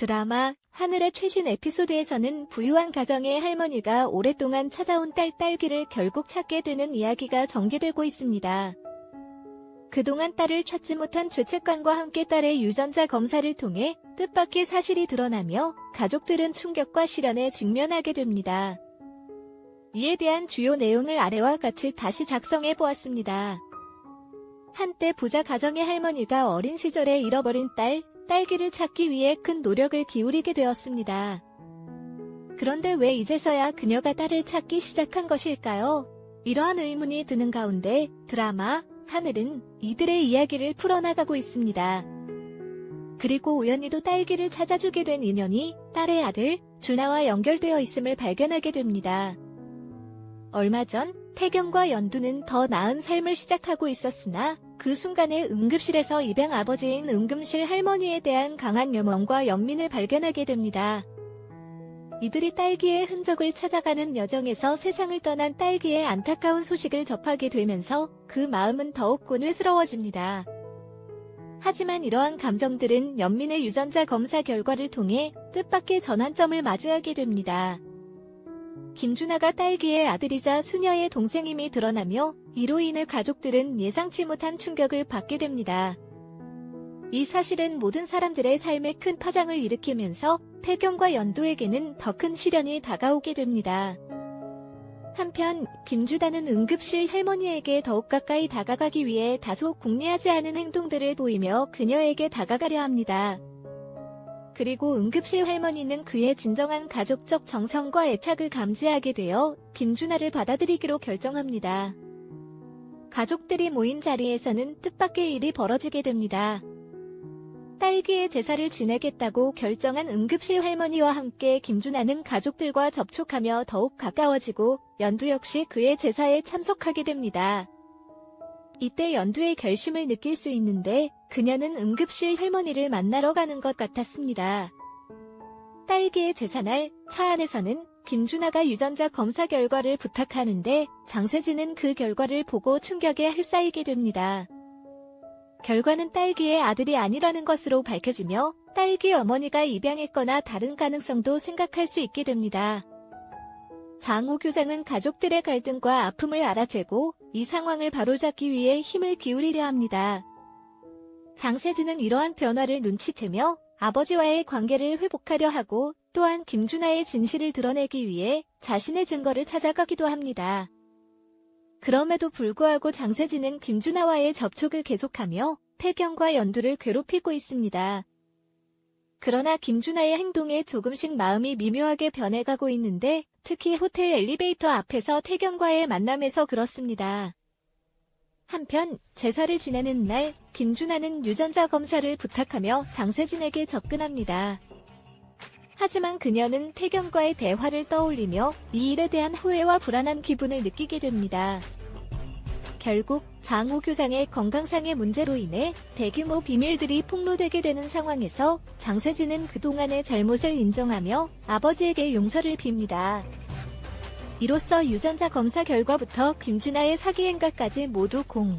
드라마 하늘의 최신 에피소드에서는 부유한 가정의 할머니가 오랫동안 찾아온 딸 딸기를 결국 찾게 되는 이야기가 전개되고 있습니다. 그동안 딸을 찾지 못한 죄책감과 함께 딸의 유전자 검사를 통해 뜻밖의 사실이 드러나며 가족들은 충격과 시련에 직면하게 됩니다. 이에 대한 주요 내용을 아래와 같이 다시 작성해 보았습니다. 한때 부자 가정의 할머니가 어린 시절에 잃어버린 딸, 딸기를 찾기 위해 큰 노력을 기울이게 되었습니다. 그런데 왜 이제서야 그녀가 딸을 찾기 시작한 것일까요? 이러한 의문이 드는 가운데 드라마 하늘은 이들의 이야기를 풀어나가고 있습니다. 그리고 우연히도 딸기를 찾아주게 된 인연이 딸의 아들 준하와 연결되어 있음을 발견하게 됩니다. 얼마 전 태경과 연두는 더 나은 삶을 시작하고 있었으나 그 순간에 응급실에서 입양 아버지인 응급실 할머니에 대한 강한 염원과 연민을 발견하게 됩니다. 이들이 딸기의 흔적을 찾아가는 여정에서 세상을 떠난 딸기의 안타까운 소식을 접하게 되면서 그 마음은 더욱 곤외스러워집니다. 하지만 이러한 감정들은 연민의 유전자 검사 결과를 통해 뜻밖의 전환점을 맞이하게 됩니다. 김준하가 딸기의 아들이자 수녀의 동생임이 드러나며 이로 인해 가족들은 예상치 못한 충격을 받게 됩니다. 이 사실은 모든 사람들의 삶에 큰 파장을 일으키면서 태경과 연두에게는 더 큰 시련이 다가오게 됩니다. 한편 김주다는 응급실 할머니에게 더욱 가까이 다가가기 위해 다소 궁리하지 않은 행동들을 보이며 그녀에게 다가가려 합니다. 그리고 응급실 할머니는 그의 진정한 가족적 정성과 애착을 감지하게 되어 김준하를 받아들이기로 결정합니다. 가족들이 모인 자리에서는 뜻밖의 일이 벌어지게 됩니다. 딸기의 제사를 지내겠다고 결정한 응급실 할머니와 함께 김준하는 가족들과 접촉하며 더욱 가까워지고 연두 역시 그의 제사에 참석하게 됩니다. 이때 연두의 결심을 느낄 수 있는데 그녀는 응급실 할머니를 만나러 가는 것 같았습니다. 딸기의 제사날 차 안에서는 김준하가 유전자 검사 결과를 부탁하는데 장세진은 그 결과를 보고 충격에 휩싸이게 됩니다. 결과는 딸기의 아들이 아니라는 것으로 밝혀지며 딸기 어머니가 입양했거나 다른 가능성도 생각할 수 있게 됩니다. 장호 교장은 가족들의 갈등과 아픔을 알아채고 이 상황을 바로잡기 위해 힘을 기울이려 합니다. 장세진은 이러한 변화를 눈치채며 아버지와의 관계를 회복하려 하고 또한 김준하의 진실을 드러내기 위해 자신의 증거를 찾아가기도 합니다. 그럼에도 불구하고 장세진은 김준하와의 접촉을 계속하며 태경과 연두를 괴롭히고 있습니다. 그러나 김준하의 행동에 조금씩 마음이 미묘하게 변해가고 있는데 특히 호텔 엘리베이터 앞에서 태경과의 만남에서 그렇습니다. 한편 제사를 지내는 날 김준하는 유전자 검사를 부탁하며 장세진에게 접근합니다. 하지만 그녀는 태경과의 대화를 떠올리며 이 일에 대한 후회와 불안한 기분을 느끼게 됩니다. 결국 장호 교장의 건강상의 문제로 인해 대규모 비밀들이 폭로되게 되는 상황에서 장세진은 그동안의 잘못을 인정하며 아버지에게 용서를 빕니다. 이로써 유전자 검사 결과부터 김준하의 사기 행각까지 모두 공.